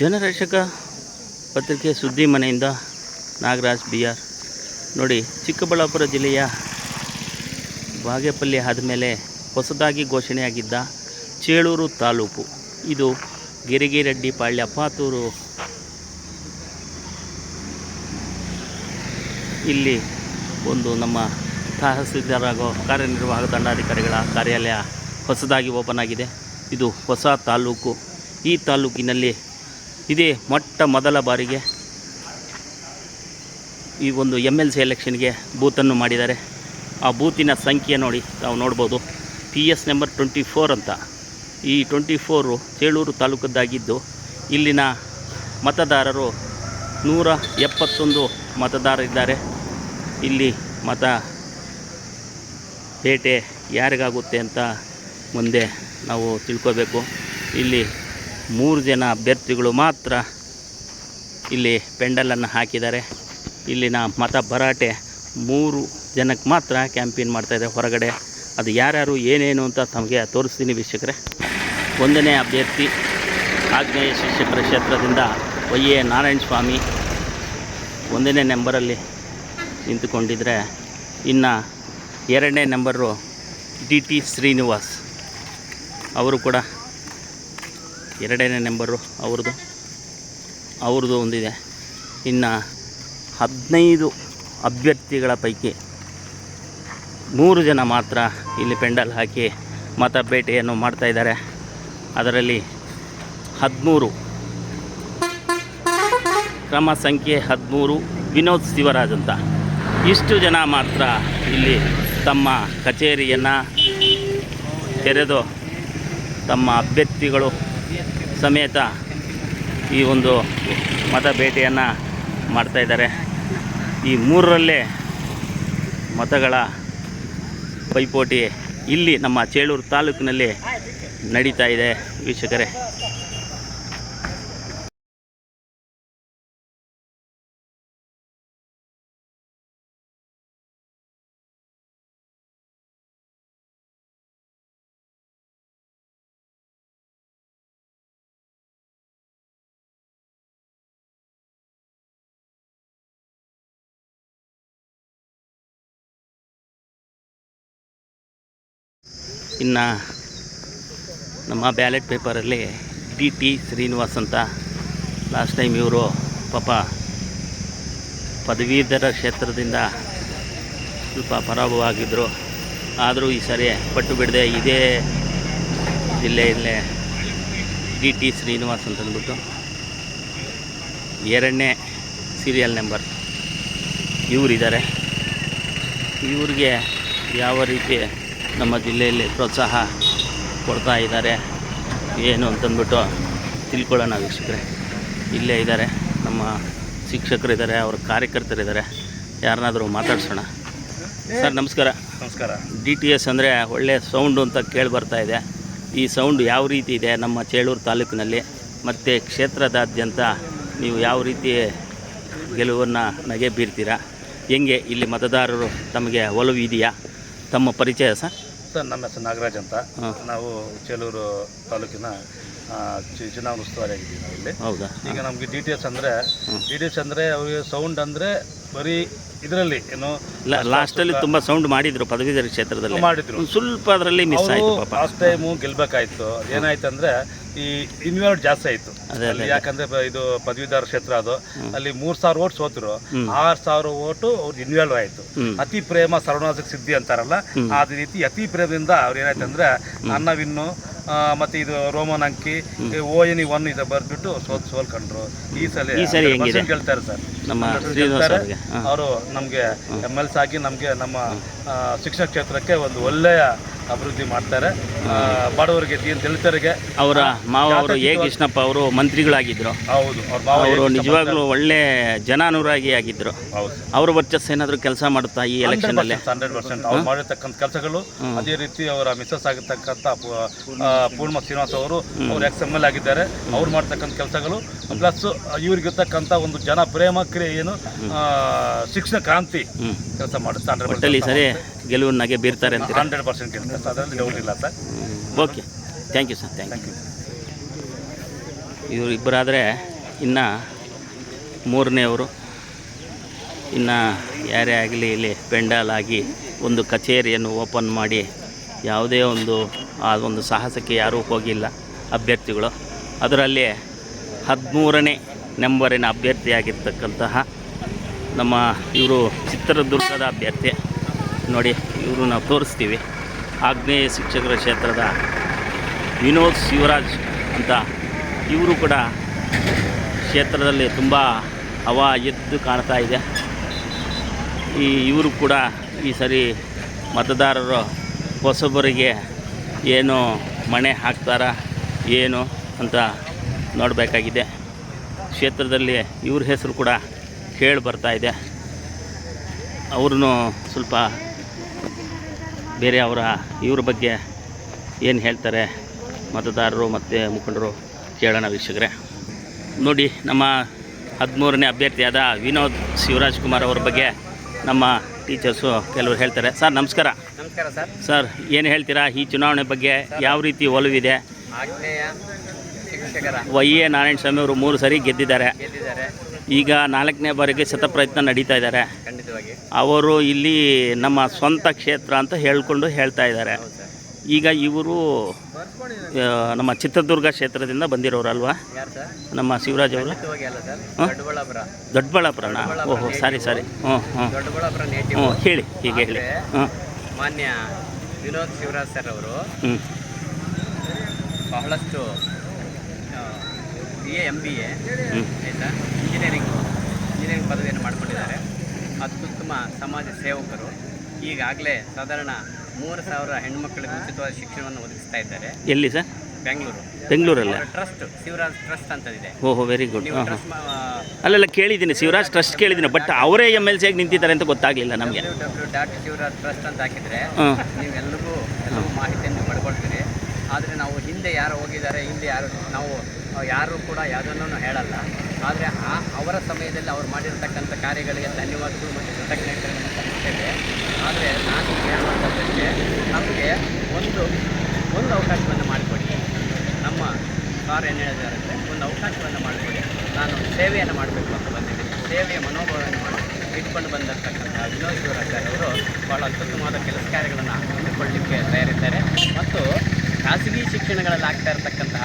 ಜನರಕ್ಷಕ ಪತ್ರಿಕೆ ಸುದ್ದಿ ಮನೆಯಿಂದ ನಾಗರಾಜ್ ಬಿ ಆರ್. ನೋಡಿ, ಚಿಕ್ಕಬಳ್ಳಾಪುರ ಜಿಲ್ಲೆಯ ಬಾಗೇಪಲ್ಲಿ ಆದಮೇಲೆ ಹೊಸದಾಗಿ ಘೋಷಣೆಯಾಗಿದ್ದ ಚೇಳೂರು ತಾಲೂಕು. ಇದು ಗಿರಿಗಿರೆಡ್ಡಿ ಪಾಳ್ಯ ಪಾತೂರು. ಇಲ್ಲಿ ಒಂದು ನಮ್ಮ ತಹಸೀಲ್ದಾರ್ ಹಾಗೂ ಕಾರ್ಯನಿರ್ವಾಹಕ ದಂಡಾಧಿಕಾರಿಗಳ ಕಾರ್ಯಾಲಯ ಹೊಸದಾಗಿ ಓಪನ್ ಆಗಿದೆ. ಇದು ಹೊಸ ತಾಲೂಕು. ಈ ತಾಲೂಕಿನಲ್ಲಿ ಇದೇ ಮೊಟ್ಟ ಮೊದಲ ಬಾರಿಗೆ ಈ ಒಂದು ಎಂ ಎಲ್ ಸಿ ಎಲೆಕ್ಷನ್ಗೆ ಬೂತನ್ನು ಮಾಡಿದ್ದಾರೆ. ಆ ಬೂತಿನ ಸಂಖ್ಯೆ ನೋಡಿ ನಾವು ನೋಡ್ಬೋದು. P S number twenty four ಅಂತ. ಈ ಟ್ವೆಂಟಿ ಫೋರು ಚೇಳೂರು ತಾಲೂಕದ್ದಾಗಿದ್ದು ಇಲ್ಲಿನ ಮತದಾರರು ನೂರ ಎಪ್ಪತ್ತೊಂದು ಮತದಾರರಿದ್ದಾರೆ. ಇಲ್ಲಿ ಮತ ಪೇಟೆ ಯಾರಿಗಾಗುತ್ತೆ ಅಂತ ಮುಂದೆ ನಾವು ತಿಳ್ಕೋಬೇಕು. ಇಲ್ಲಿ ಮೂರು ಜನ ಅಭ್ಯರ್ಥಿಗಳು ಮಾತ್ರ ಇಲ್ಲಿ ಪೆಂಡಲನ್ನು ಹಾಕಿದ್ದಾರೆ. ಇಲ್ಲಿನ ಮತ ಭರಾಟೆ ಮೂರು ಜನಕ್ಕೆ ಮಾತ್ರ ಕ್ಯಾಂಪೇನ್ ಇದೆ ಹೊರಗಡೆ. ಅದು ಯಾರ್ಯಾರು, ಏನೇನು ಅಂತ ತಮಗೆ ತೋರಿಸ್ತೀನಿ ವೀಕ್ಷಕರೇ. ಒಂದನೇ ಅಭ್ಯರ್ಥಿ ಆಗ್ನೇಯ ಶಿಕ್ಷಕರ ಕ್ಷೇತ್ರದಿಂದ ವೈ ಎ ನಾರಾಯಣ ಸ್ವಾಮಿ ಒಂದನೇ ನಂಬರಲ್ಲಿ ನಿಂತುಕೊಂಡಿದ್ದರೆ ಇನ್ನು ಎರಡನೇ ನಂಬರು ಡಿ ಟಿ ಶ್ರೀನಿವಾಸ್. ಅವರು ಕೂಡ ಎರಡನೇ ನಂಬರು ಅವ್ರದ್ದು. ಅವ್ರದ್ದು ಒಂದಿದೆ. ಇನ್ನು ಹದಿನೈದು ಅಭ್ಯರ್ಥಿಗಳ ಪೈಕಿ ಮೂರು ಜನ ಮಾತ್ರ ಇಲ್ಲಿ ಪೆಂಡಲ್ ಹಾಕಿ ಮತ ಮತಬೇಟೆಯನ್ನು ಮಾಡ್ತಾಯಿದ್ದಾರೆ ಅದರಲ್ಲಿ ಹದಿಮೂರು ಕ್ರಮ ಸಂಖ್ಯೆ ಹದಿಮೂರು ವಿನೋದ್ ಶಿವರಾಜ್ ಅಂತ. ಇಷ್ಟು ಜನ ಮಾತ್ರ ಇಲ್ಲಿ ತಮ್ಮ ಕಚೇರಿಯನ್ನು ತೆರೆದು ತಮ್ಮ ಅಭ್ಯರ್ಥಿಗಳು ಸಮೇತ ಈ ಒಂದು ಮತ ಭೇಟಿಯನ್ನು ಮಾಡ್ತಾಯಿದ್ದಾರೆ ಈ ಮೂರರಲ್ಲೇ ಮತಗಳ ಪೈಪೋಟಿ ಇಲ್ಲಿ ನಮ್ಮ ಚೇಳೂರು ತಾಲೂಕಿನಲ್ಲಿ ನಡೀತಾ ಇದೆ. ವೀಕ್ಷಕರೇ ಇನ್ನು ನಮ್ಮ ಬ್ಯಾಲೆಟ್ ಪೇಪರಲ್ಲಿ ಡಿ ಟಿ ಶ್ರೀನಿವಾಸ್ ಅಂತ. ಲಾಸ್ಟ್ ಟೈಮ್ ಇವರು ಪಾಪ ಪದವೀಧರ ಕ್ಷೇತ್ರದಿಂದ ಸ್ವಲ್ಪ ಪರಾಭವಾಗಿದ್ದರು ಆದರೂ ಈ ಸರಿ ಪಟ್ಟು ಬಿಡದೆ ಇದೇ ಜಿಲ್ಲೆಯಲ್ಲೇ ಡಿ ಟಿ ಶ್ರೀನಿವಾಸ್ ಅಂತಂದ್ಬಿಟ್ಟು ಎರಡನೇ ಸೀರಿಯಲ್ ನಂಬರ್ ಇವರಿದ್ದಾರೆ. ಇವ್ರಿಗೆ ಯಾವ ರೀತಿ ನಮ್ಮ ಜಿಲ್ಲೆಯಲ್ಲಿ ಪ್ರೋತ್ಸಾಹ ಕೊಡ್ತಾ ಇದ್ದಾರೆ. ಏನು ಅಂತಂದ್ಬಿಟ್ಟು ತಿಳ್ಕೊಳ್ಳೋಣ ವೀಕ್ಷಕರೇ. ಇಲ್ಲೇ ಇದ್ದಾರೆ. ನಮ್ಮ ಶಿಕ್ಷಕರಿದ್ದಾರೆ ಅವ್ರ ಕಾರ್ಯಕರ್ತರಿದ್ದಾರೆ. ಯಾರನ್ನಾದರೂ ಮಾತಾಡ್ಸೋಣ. ಸರ್ ನಮಸ್ಕಾರ. ನಮಸ್ಕಾರ. ಡಿ ಟಿ ಎಸ್ ಅಂದರೆ ಒಳ್ಳೆಯ ಸೌಂಡು ಅಂತ ಕೇಳಿ ಬರ್ತಾ ಇದೆ. ಈ ಸೌಂಡ್ ಯಾವ ರೀತಿ ಇದೆ? ನಮ್ಮ ಚೇಳೂರು ತಾಲೂಕಿನಲ್ಲಿ ಮತ್ತು ಕ್ಷೇತ್ರದಾದ್ಯಂತ ನೀವು ಯಾವ ರೀತಿ ಗೆಲುವನ್ನು ನಗೆ ಬೀರ್ತೀರಾ? ಹೆಂಗೆ ಇಲ್ಲಿ ಮತದಾರರು ತಮಗೆ ಒಲವು ಇದೆಯಾ? ತಮ್ಮ ಪರಿಚಯ ಸರ್? ಸರ್ ನಮ್ಮ ಹೆಸರು ನಾಗರಾಜ್ ಅಂತ. ನಾವು ಚೇಲೂರು ತಾಲೂಕಿನ ಚುನಾವಣಾ ಉಸ್ತುವಾರಿ ಆಗಿದ್ದೀವಿ ನಾವು ಇಲ್ಲಿ ಹೌದಾ? ಈಗ ನಮಗೆ ಡಿ ಟಿ ಎಸ್ ಅಂದರೆ. ಡಿ ಟಿ ಎಸ್ ಅಂದರೆ ಅವರಿಗೆ ಸೌಂಡ್ ಅಂದರೆ ಬರೀ ಇದರಲ್ಲಿ ಏನು ಲಾಸ್ಟಲ್ಲಿ ತುಂಬ ಸೌಂಡ್ ಮಾಡಿದ್ರು ಪದವೀಧರ ಕ್ಷೇತ್ರದಲ್ಲಿ. ಮಾಡಿದ್ರು. ಸ್ವಲ್ಪ ಅದರಲ್ಲಿ ಮಿಸ್ ಆಯಿತು ಪಾಪ. ಲಾಸ್ಟ್ ಟೈಮು ಗೆಲ್ಲಬೇಕಾಯ್ತು ಏನಾಯ್ತು ಅಂದ್ರೆ ಈ ಇನ್ವಾಲ್ವ್ ಜಾಸ್ತಿ ಆಯ್ತು. ಅಲ್ಲಿ ಯಾಕಂದ್ರೆ ಇದು ಪದವೀಧರ ಕ್ಷೇತ್ರ ಅದು. ಅಲ್ಲಿ ಮೂರ್ ಸಾವಿರ ಓಟ್ ಸೋತರು. ಆರು ಸಾವಿರ ಓಟು ಅವ್ರು ಇನ್ವಾಲ್ವ್ ಆಯ್ತು. ಅತಿ ಪ್ರೇಮ ಸರ್ವನಾಶಕ ಸಿದ್ಧಿ ಅಂತಾರಲ್ಲ ಆ ಅದೇ ರೀತಿ ಅತಿ ಪ್ರೇಮದಿಂದ ಅವ್ರು ಏನಾಯ್ತಂದ್ರೆ ಅನ್ನವಿನ್ನು ಮತ್ತೆ ಇದು ರೋಮನ್ ಅಂಕಿ ಓ ಎನ್ ಒನ್ ಇದು ಬರ್ದ್ಬಿಟ್ಟು ಸೋತ್ ಸೋಲ್ಕೊಂಡ್ರು. ಈ ಸಲ ಈ ಸರಿ ಹೆಂಗಿದೆ? ಗೆಲ್ತಾರೆ ಸರ್. ನಮ್ಮ 100% ಶ್ರೀನಿವಾಸ್ ಗೆಲ್ತಾರೆ. ಅವರಿಗೆ. ಹಾಂ. ಅವರು ನಮಗೆ ಎಂ ಎಲ್ ಆಗಿ ನಮಗೆ ನಮ್ಮ ಶಿಕ್ಷಣ ಕ್ಷೇತ್ರಕ್ಕೆ ಒಂದು ಒಳ್ಳೆಯ ಅಭಿವೃದ್ಧಿ ಮಾಡ್ತಾರೆ. ಆ, ಬಡವರಿಗೆ ದಲಿತರಿಗೆ ಅವರ ಮಾವ ಅವರು ಎ ಕೃಷ್ಣಪ್ಪ ಅವರು ಮಂತ್ರಿಗಳಾಗಿದ್ದರು ಹೌದು ಅವ್ರ ನಿಜವಾಗ್ಲೂ ಒಳ್ಳೆ ಜನಾನುರಾಗಿ ಆಗಿದ್ದರು ಹೌದು. ಅವ್ರ ವರ್ಚಸ್ಸು ಏನಾದರೂ ಕೆಲಸ ಮಾಡುತ್ತಾ ಈ ಎಲೆಕ್ಷನಲ್ಲಿ ಹಂಡ್ರೆಡ್ ಪರ್ಸೆಂಟ್ ಅವ್ರು ಮಾಡಿರ್ತಕ್ಕಂಥ ಕೆಲಸಗಳು ಅದೇ ರೀತಿ ಅವರ ಮಿಸಸ್ ಆಗಿರ್ತಕ್ಕಂಥ ಪೂರ್ಣ ಶ್ರೀನಿವಾಸ ಅವರು ಅವ್ರು ಎಕ್ಸ್ ಎಂ ಎಲ್ ಆಗಿದ್ದಾರೆ. ಅವ್ರು ಮಾಡ್ತಕ್ಕಂಥ ಕೆಲಸಗಳು ಪ್ಲಸ್ ಇವ್ರಿಗಿರ್ತಕ್ಕಂಥ ಒಂದು ಜನ ಪ್ರೇಮ ಕ್ರಿಯೆ ಏನು ಆ, ಶಿಕ್ಷಣ ಕ್ರಾಂತಿ ಕೆಲಸ ಮಾಡುತ್ತೆ. ಸರಿ ಗೆಲುವನ್ನಾಗೆ ಬೀರ್ತಾರೆ ಅಂತ ಹಂಡ್ರೆಡ್ ಪರ್ಸೆಂಟ್ ಅದರಲ್ಲಿ ಡೌಟ್ ಇಲ್ಲ sir. Okay thank you sir thank you thank you ಇವರು ಇಬ್ಬರಾದರೆ ಇನ್ನು ಮೂರನೆಯವರು ಇನ್ನು ಯಾರೇ ಆಗಲಿ ಇಲ್ಲಿ ಪೆಂಡಾಲ್ ಆಗಿ ಒಂದು ಕಚೇರಿಯನ್ನು ಓಪನ್ ಮಾಡಿ ಯಾವುದೇ ಒಂದು ಆ ಒಂದು ಸಾಹಸಕ್ಕೆ ಯಾರೂ ಹೋಗಿಲ್ಲ ಅಭ್ಯರ್ಥಿಗಳು. ಅದರಲ್ಲಿ ಹದಿಮೂರನೇ ನಂಬರಿನ ಅಭ್ಯರ್ಥಿಯಾಗಿರ್ತಕ್ಕಂತಹ ನಮ್ಮ ಇವರು ಚಿತ್ರದುರ್ಗದ ಅಭ್ಯರ್ಥಿ. ನೋಡಿ, ಇವರು ನಾವು ತೋರಿಸ್ತೀವಿ. ಆಗ್ನೇಯ ಶಿಕ್ಷಕರ ಕ್ಷೇತ್ರದ ವಿನೋದ್ ಶಿವರಾಜ್ ಅಂತ ಇವರು ಕೂಡ ಕ್ಷೇತ್ರದಲ್ಲಿ ತುಂಬ ಹವಾ ಎದ್ದು ಕಾಣ್ತಾ ಇದೆ. ಈ ಇವರು ಕೂಡ ಈ ಸರಿ ಮತದಾರರು ಹೊಸಬರಿಗೆ ಏನು ಮಣೆ ಹಾಕ್ತಾರ, ಏನು ಅಂತ ನೋಡಬೇಕಾಗಿದೆ. ಕ್ಷೇತ್ರದಲ್ಲಿ ಇವ್ರ ಹೆಸರು ಕೂಡ ಕೇಳಿ ಬರ್ತಾ ಇದೆ. ಸ್ವಲ್ಪ ಬೇರೆ ಅವರ ಇವ್ರ ಬಗ್ಗೆ ಏನು ಹೇಳ್ತಾರೆ ಮತದಾರರು ಮತ್ತು ಮುಖಂಡರು ಕೇಳೋಣ ವೀಕ್ಷಕರೇ. ನೋಡಿ ನಮ್ಮ ಹದಿಮೂರನೇ ಅಭ್ಯರ್ಥಿಯಾದ ವಿನೋದ್ ಶಿವರಾಜ್ ಕುಮಾರ್ ಅವ್ರ ಬಗ್ಗೆ ನಮ್ಮ ಟೀಚರ್ಸು ಕೆಲವರು ಹೇಳ್ತಾರೆ. ಸರ್ ನಮಸ್ಕಾರ. ನಮಸ್ಕಾರ ಸರ್. ಸರ್ ಏನು ಹೇಳ್ತೀರಾ? ಈ ಚುನಾವಣೆ ಬಗ್ಗೆ ಯಾವ ರೀತಿ ಒಲವಿದೆ? ವೈ ಎ ನಾರಾಯಣ ಸ್ವಾಮಿ ಅವರು ಮೂರು ಸರಿ ಗೆದ್ದಿದ್ದಾರೆ. ಈಗ ನಾಲ್ಕನೇ ಬಾರಿಗೆ ಶತಪ್ರಯತ್ನ ನಡೀತಾ ಇದ್ದಾರೆ. ಖಂಡಿತವಾಗಿ ಅವರು ಇಲ್ಲಿ ನಮ್ಮ ಸ್ವಂತ ಕ್ಷೇತ್ರ ಅಂತ ಹೇಳ್ಕೊಂಡು ಹೇಳ್ತಾ ಇದ್ದಾರೆ. ಈಗ ಇವರು ನಮ್ಮ ಚಿತ್ರದುರ್ಗ ಕ್ಷೇತ್ರದಿಂದ ಬಂದಿರೋರು ಅಲ್ವಾ? ನಮ್ಮ ಶಿವರಾಜ್ ಅವರು? ದೊಡ್ಡಬಳ್ಳಾಪುರ ಓಹೋ ಸಾರಿ ಸಾರಿ. ಹ್ಞೂ ಹ್ಞೂ ಹ್ಞೂ ಹೇಳಿ ಹೀಗೆ ಹೇಳಿ. ಹ್ಞೂ ಮಾನ್ಯ ವಿನೋದ್ ಶಿವರಾಜ್ ಸರ್ ಅವರು ಹ್ಞೂ ಬಹಳಷ್ಟು B A M B A ಆಯಿತಾ? ಇಂಜಿನಿಯರಿಂಗ್ ಇಂಜಿನಿಯರಿಂಗ್ ಪದವಿಯನ್ನು ಮಾಡ್ಕೊಂಡಿದ್ದಾರೆ. ಅತ್ಯುತ್ತಮ ಸಮಾಜ ಸೇವಕರು. ಈಗಾಗಲೇ ಸಾಧಾರಣ ಮೂರು ಸಾವಿರ ಹೆಣ್ಮಕ್ಳಿಗೆ ಉಚಿತವಾದ ಶಿಕ್ಷಣವನ್ನು ಒದಗಿಸ್ತಾ ಇದ್ದಾರೆ. ಎಲ್ಲಿ ಸರ್? ಬೆಂಗಳೂರು. ಬೆಂಗಳೂರಲ್ಲಿ? ಟ್ರಸ್ಟ್ ಶಿವರಾಜ್ ಟ್ರಸ್ಟ್ ಅಂತದಿದೆ. ಓಹೋ ವೆರಿ ಗುಡ್ ಅಲ್ಲೆಲ್ಲ ಕೇಳಿದ್ದೀನಿ. ಶಿವರಾಜ್ ಟ್ರಸ್ಟ್ ಕೇಳಿದ್ದೀನಿ. ಬಟ್ ಅವರೇ ಎಂ ಎಲ್ ಸಿ ಆಗಿ ನಿಂತಿದ್ದಾರೆ ಅಂತ ಗೊತ್ತಾಗಲಿಲ್ಲ ನಮಗೆ. ಡಾಕ್ಟರ್ ಶಿವರಾಜ್ ಟ್ರಸ್ಟ್ ಅಂತ ಹಾಕಿದ್ರೆ ನೀವೆಲ್ಲರಿಗೂ ಎಲ್ಲವೂ ಮಾಹಿತಿಯನ್ನು ಆದರೆ ನಾವು ಹಿಂದೆ ಯಾರು ಹೋಗಿದ್ದಾರೆ, ಹಿಂದೆ ಯಾರು ನಾವು ಯಾರು ಕೂಡ ಯಾವುದನ್ನು ಹೇಳಲ್ಲ. ಆದರೆ ಆ ಅವರ ಸಮಯದಲ್ಲಿ ಅವ್ರು ಮಾಡಿರ್ತಕ್ಕಂಥ ಕಾರ್ಯಗಳಿಗೆ ಧನ್ಯವಾದಗಳು ಮತ್ತು ಕೃತಜ್ಞತೆಗಳನ್ನು ಸಲ್ಲಿಸ್ತೇವೆ. ಆದರೆ ನಾನು ಹೇಳುವಂಥದ್ದಕ್ಕೆ ನಮಗೆ ಒಂದು ಒಂದು ಅವಕಾಶವನ್ನು ಮಾಡಿಕೊಡಿ. ನಮ್ಮ ಸಾರ್ ಏನು ಹೇಳಿದ್ದಾರೆ ಅಂದರೆ ಒಂದು ಅವಕಾಶವನ್ನು ಮಾಡಿಕೊಡಿ. ನಾನು ಸೇವೆಯನ್ನು ಮಾಡಬೇಕು ಅಂತ ಬಂದಿದ್ದೀನಿ. ಸೇವೆಯ ಮನೋಭಾವವನ್ನು ಮಾಡಿ ಇಟ್ಕೊಂಡು ಬಂದಿರತಕ್ಕಂಥ ವಿನೋದ್ ಅವರು ಬಹಳ ಅತ್ಯುತ್ತಮವಾದ ಕೆಲಸ ಕಾರ್ಯಗಳನ್ನು ಹಮ್ಮಿಕೊಳ್ಳಲಿಕ್ಕೆ ತಯಾರಿದ್ದಾರೆ. ಮತ್ತು ಖಾಸಗಿ ಶಿಕ್ಷಣಗಳಲ್ಲಿ ಆಗ್ತಾ ಇರತಕ್ಕಂತಹ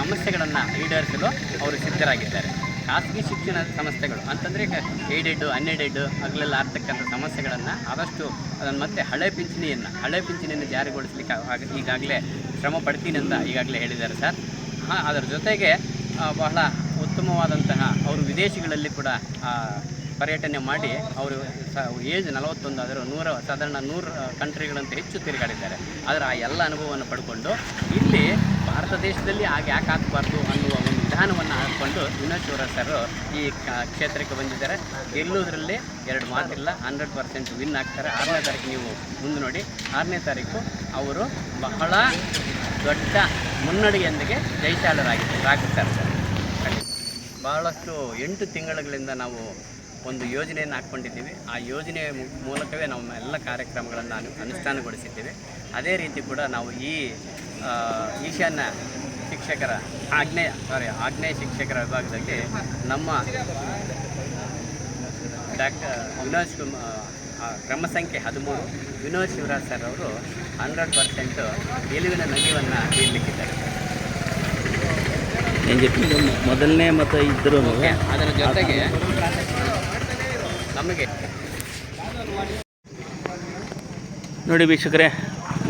ಸಮಸ್ಯೆಗಳನ್ನು ಈಡೇರಿಸಲು ಅವರು ಸಿದ್ಧರಾಗಿದ್ದಾರೆ. ಖಾಸಗಿ ಶಿಕ್ಷಣ ಸಂಸ್ಥೆಗಳು ಅಂತಂದರೆ ಈಗ ಏಡೆಡ್ ಅನ್ಎಡೆಡ್ ಹಗಲೆಲ್ಲ ಆಗ್ತಕ್ಕಂಥ ಸಮಸ್ಯೆಗಳನ್ನು ಆದಷ್ಟು ಅದನ್ನು ಮತ್ತೆ ಹಳೆ ಪಿಂಚಣಿಯನ್ನು ಹಳೆ ಪಿಂಚಣಿಯನ್ನು ಜಾರಿಗೊಳಿಸಲಿಕ್ಕೆ ಈಗಾಗಲೇ ಶ್ರಮ ಪಡ್ತೀನಿ ಅಂತ ಈಗಾಗಲೇ ಹೇಳಿದ್ದಾರೆ ಸರ್. ಅದರ ಜೊತೆಗೆ ಬಹಳ ಉತ್ತಮವಾದಂತಹ ಅವರು ವಿದೇಶಗಳಲ್ಲಿ ಕೂಡ ಪರ್ಯಟನೆ ಮಾಡಿ ಅವರು ಸ, ಏಜ್ ನಲವತ್ತೊಂದು ಆದರೂ ನೂರ, ಸಾಧಾರಣ ನೂರು ಕಂಟ್ರಿಗಳಂತ ಹೆಚ್ಚು ತಿರುಗಾಡಿದ್ದಾರೆ. ಆದರೆ ಆ ಎಲ್ಲ ಅನುಭವವನ್ನು ಪಡ್ಕೊಂಡು ಇಲ್ಲಿ ಭಾರತ ದೇಶದಲ್ಲಿ ಹಾಗೆ ಯಾಕೆ ಹಾಕಬಾರ್ದು ಅನ್ನುವ ಒಂದು ವಿಧಾನವನ್ನು ಹಾಕ್ಕೊಂಡು ವಿನೋದ್ ಸರ್ ಈ ಕ್ಷೇತ್ರಕ್ಕೆ ಬಂದಿದ್ದಾರೆ. ಗೆಲ್ಲುವುದರಲ್ಲಿ ಎರಡು ಮಾತಿಲ್ಲ, ಹಂಡ್ರೆಡ್ ಪರ್ಸೆಂಟ್ ವಿನ್ ಆಗ್ತಾರೆ. ಆರನೇ ತಾರೀಕು ನೀವು ಮುಂದೆ ನೋಡಿ, ಆರನೇ ತಾರೀಕು ಅವರು ಬಹಳ ದೊಡ್ಡ ಮುನ್ನಡೆಯೊಂದಿಗೆ ಜಯಶಾಲರಾಗಿದ್ದಾರೆ ರಾಗುತ್ತಾರೆ ಸರ್. ಬಹಳಷ್ಟು ಎಂಟು ತಿಂಗಳುಗಳಿಂದ ನಾವು ಒಂದು ಯೋಜನೆಯನ್ನು ಹಾಕ್ಕೊಂಡಿದ್ದೀವಿ. ಆ ಯೋಜನೆಯ ಮು- ಮೂಲಕವೇ ನಮ್ಮ ಎಲ್ಲ ಕಾರ್ಯಕ್ರಮಗಳನ್ನು ಅನು ಅನುಷ್ಠಾನಗೊಳಿಸಿದ್ದೀವಿ. ಅದೇ ರೀತಿ ಕೂಡ ನಾವು ಈ ಈಶಾನ್ಯ ಶಿಕ್ಷಕರ ಆಗ್ನೇಯ ಸಾರಿ ಆಗ್ನೇಯ ಶಿಕ್ಷಕರ ವಿಭಾಗದಲ್ಲಿ ನಮ್ಮ ಡಾಕ್ಟರ್ ವಿನೋದ್ ಕುಮಾರ್ ಕ್ರಮ ಸಂಖ್ಯೆ ಹದಿಮೂರು ವಿನೋದ್ ಶಿವರಾಜ್ ಸರ್ ಅವರು ಹಂಡ್ರೆಡ್ ಪರ್ಸೆಂಟು ಗೆಲುವಿನ ನಗೆಯನ್ನು ನೀಡಲಿಕ್ಕಿದ್ದಾರೆ. ಮೊದಲನೇ ಮತ ಇದ್ದರೂ ಅದರ ಜೊತೆಗೆ ನಮಗೆ. ನೋಡಿ ವೀಕ್ಷಕರೇ,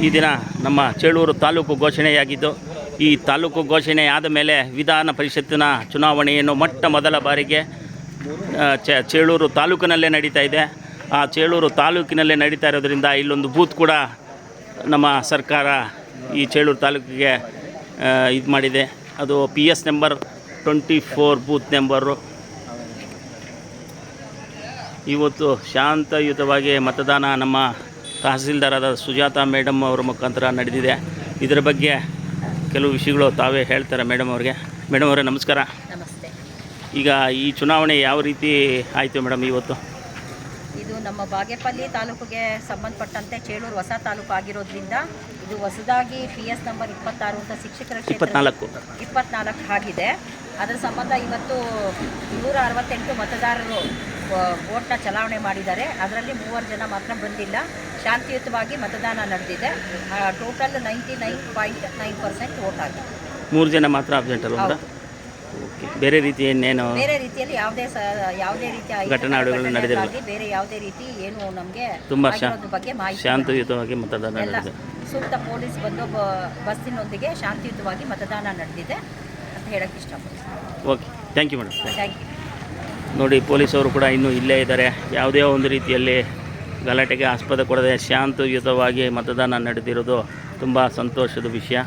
ಈ ದಿನ ನಮ್ಮ ಚೇಳೂರು ತಾಲೂಕು ಘೋಷಣೆಯಾಗಿದ್ದು, ಈ ತಾಲೂಕು ಘೋಷಣೆ ಆದ ಮೇಲೆ ವಿಧಾನ ಪರಿಷತ್ತಿನ ಚುನಾವಣೆಯನ್ನು ಮೊಟ್ಟ ಮೊದಲ ಬಾರಿಗೆ ಚೇಳೂರು ತಾಲೂಕಿನಲ್ಲೇ ನಡೀತಾ ಇದೆ. ಆ ಚೇಳೂರು ತಾಲೂಕಿನಲ್ಲೇ ನಡೀತಾ ಇರೋದರಿಂದ ಇಲ್ಲೊಂದು ಬೂತ್ ಕೂಡ ನಮ್ಮ ಸರ್ಕಾರ ಈ ಚೇಳೂರು ತಾಲೂಕಿಗೆ ಇದು ಮಾಡಿದೆ. ಅದು P S number twenty four booth number ಇವತ್ತು ಶಾಂತಯುತವಾಗಿ ಮತದಾನ ನಮ್ಮ ತಹಸೀಲ್ದಾರಾದ ಸುಜಾತ ಮೇಡಮ್ ಅವರ ಮುಖಾಂತರ ನಡೆದಿದೆ. ಇದರ ಬಗ್ಗೆ ಕೆಲವು ವಿಷಯಗಳು ತಾವೇ ಹೇಳ್ತಾರೆ ಮೇಡಮ್ ಅವ್ರಿಗೆ. ಮೇಡಮ್ ಅವರೇ ನಮಸ್ಕಾರ. ನಮಸ್ತೆ. ಈಗ ಈ ಚುನಾವಣೆ ಯಾವ ರೀತಿ ಆಯಿತು ಮೇಡಮ್ ಇವತ್ತು? ಇದು ನಮ್ಮ ಬಾಗೇಪಲ್ಲಿ ತಾಲೂಕಿಗೆ ಸಂಬಂಧಪಟ್ಟಂತೆ ಚೇಳೂರು ಹೊಸ ತಾಲೂಕು ಆಗಿರೋದ್ರಿಂದ ಇದು ಹೊಸದಾಗಿ ಪಿ ಎಸ್ ನಂಬರ್ ಇಪ್ಪತ್ತಾರು ಅಂತ ಶಿಕ್ಷಕರ ಇಪ್ಪತ್ನಾಲ್ಕು. ಇಪ್ಪತ್ನಾಲ್ಕು ಆಗಿದೆ. ಅದರ ಸಂಬಂಧ ಇವತ್ತು ನೂರ ಅರವತ್ತೆಂಟು ಮತದಾರರು ವೋಟ್ನ ಚಲಾವಣೆ ಮಾಡಿದ್ದಾರೆ. ಅದರಲ್ಲಿ ಮೂವರು ಜನ ಮಾತ್ರ ಬಂದಿಲ್ಲ. ಶಾಂತಿಯುತವಾಗಿ ಮತದಾನ ನಡೆದಿದೆ. Total ninety nine point nine percent vote ಆಗಿದೆ. ಮೂರು ಜನ ಮಾತ್ರ ಅಬ್ಸೆಂಟ್ ಅಲ್ವಾ ಓಕೆ ಬೇರೆ ರೀತಿ ಏನೇನು ಬೇರೆ ರೀತಿಯಲ್ಲಿ ಯಾವುದೇ ಸ ಯಾವುದೇ ರೀತಿಯ ಘಟನೆಗಳು ಘಟನಾವಳಿಗಳು ನಡೆದಿಲ್ಲ. ಬೇರೆ ಯಾವುದೇ ರೀತಿ ಏನು ನಮಗೆ ತುಂಬ ಬಗ್ಗೆ ಮಾಹಿತಿ ಶಾಂತಿಯುತವಾಗಿ ಮತದಾನ ನಡೆದಿದೆ. ಸೂಕ್ತ ಪೊಲೀಸ್ ಬಂದು ಬಸ್ಸಿನೊಂದಿಗೆ ಶಾಂತಿಯುತವಾಗಿ ಮತದಾನ ನಡೆದಿದೆ ಅಂತ ಹೇಳಕ್ಕೆ ಇಷ್ಟಪಡ್ತೀನಿ. Okay thank you madam thank you ನೋಡಿ ಪೊಲೀಸವರು ಕೂಡ ಇನ್ನೂ ಇಲ್ಲೇ ಇದ್ದಾರೆ. ಯಾವುದೇ ಒಂದು ರೀತಿಯಲ್ಲಿ ಗಲಾಟೆಗೆ ಆಸ್ಪದ ಕೊಡದೆ ಶಾಂತಯುತವಾಗಿ ಮತದಾನ ನಡೆದಿರೋದು ತುಂಬ ಸಂತೋಷದ ವಿಷಯ.